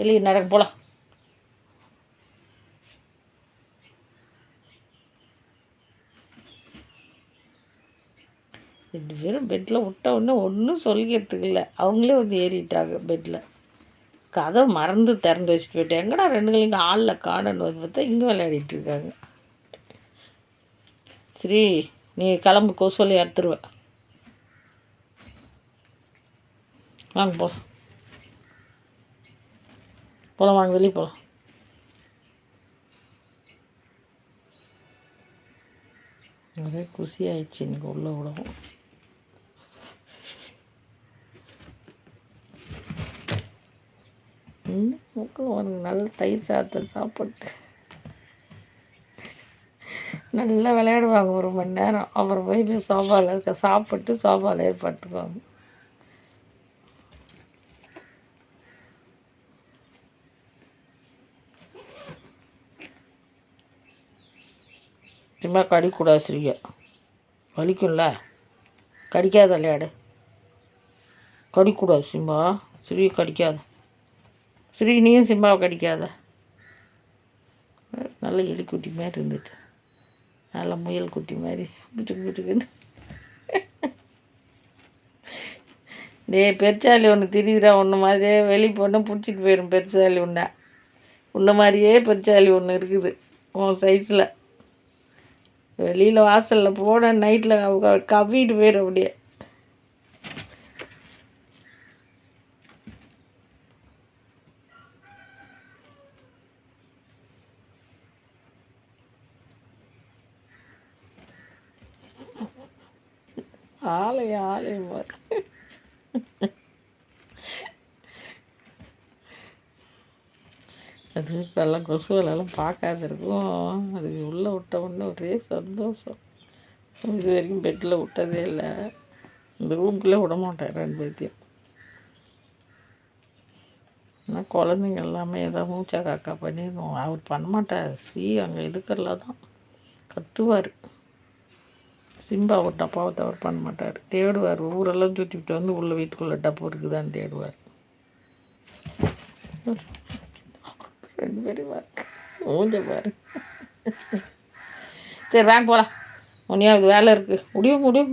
வெளியே நடக்க போகலாம் ரெண்டு பேரும் பெட்டில் விட்ட உடனே ஒன்றும் சொல்லிக்கிறதுக்கு இல்லை. அவங்களே வந்து ஏறிட்டாங்க பெட்டில் கதை மறந்து திறந்து வச்சுட்டு போயிட்டேன் எங்கடா ரெண்டு இங்கே ஆளில் காணன்னு வந்து பார்த்தா இங்கே விளையாடிட்டு இருக்காங்க. சரி நீ கிளம்பு கொசுவலை அறுத்துருவேன் வாங்க போகலாம் போகலாம் வாங்க வெளியே போகலாம் ஒரே குசி ஆயிடுச்சு இன்னைக்கு உள்ள விடவும் ம் ஒரு நல்ல தயிர் சாதத்தை சாப்பிட்டு. நல்லா விளையாடுவாங்க ஒரு மணி நேரம். அப்புறம் போய் போய் சோஃபாவில் இருக்க சாப்பிட்டு சோஃபாவில் ஏற்படுத்துக்குவாங்க. சும்மா கடிக்கூடாது சிரியா வலிக்கும்ல? கடிக்காத விளையாடு கடிக்கூடாது சிம்பா. சிறிய கடிக்காத. சிறி நீயும் சிம்பாவை கடிக்காத. நல்ல எலிக்குட்டி மாதிரி இருந்துட்டு. நல்ல முயல் குட்டி மாதிரி. புச்சுக்கு புச்சுக்குன்னு டேய் பெருச்சாலி ஒன்று திரியுதுடா ஒன்று மாதிரியே வெளி போனால் பிடிச்சிட்டு போயிடும் பெருச்சாலி ஒன்றா உன்ன மாதிரியே பெருச்சாலி ஒன்று இருக்குது உன் சைஸில் வெளியில் வாசலில் போன நைட்டில் கவ்விட்டு போயிடும் அப்படியே ஆலயம் ஆலயம் பாரு அது இப்போல்லாம் கொசு வேலைலாம் பார்க்காத இருக்கும். அது உள்ளே விட்ட உடனே ஒரே சந்தோஷம். இது வரைக்கும் பெட்டில் விட்டதே இல்லை. இந்த ரூம்குள்ளே விட மாட்டேன் ரெண்டு பேர்த்தையும். ஆனால் குழந்தைங்க எல்லாமே ஏதோ மூச்சா காக்கா பண்ணிடுவோம் அவர் பண்ண மாட்டார். ஸ்ரீ அங்கே இதுக்கெல்லாம் தான் கத்துவார். சிம்பா ஒரு டப்பாவை தவிர பண்ண மாட்டார். தேடுவார். ஊரெல்லாம் சுற்றிட்டு வந்து உள்ள வீட்டுக்குள்ளே டப்பு இருக்குதான்னு தேடுவார். ரெண்டு பேரும் பாரு மூஞ்ச பாரு சரி வாங்க போகலாம் ஒன்றையாவது வேலை இருக்குது முடியும் முடியும்.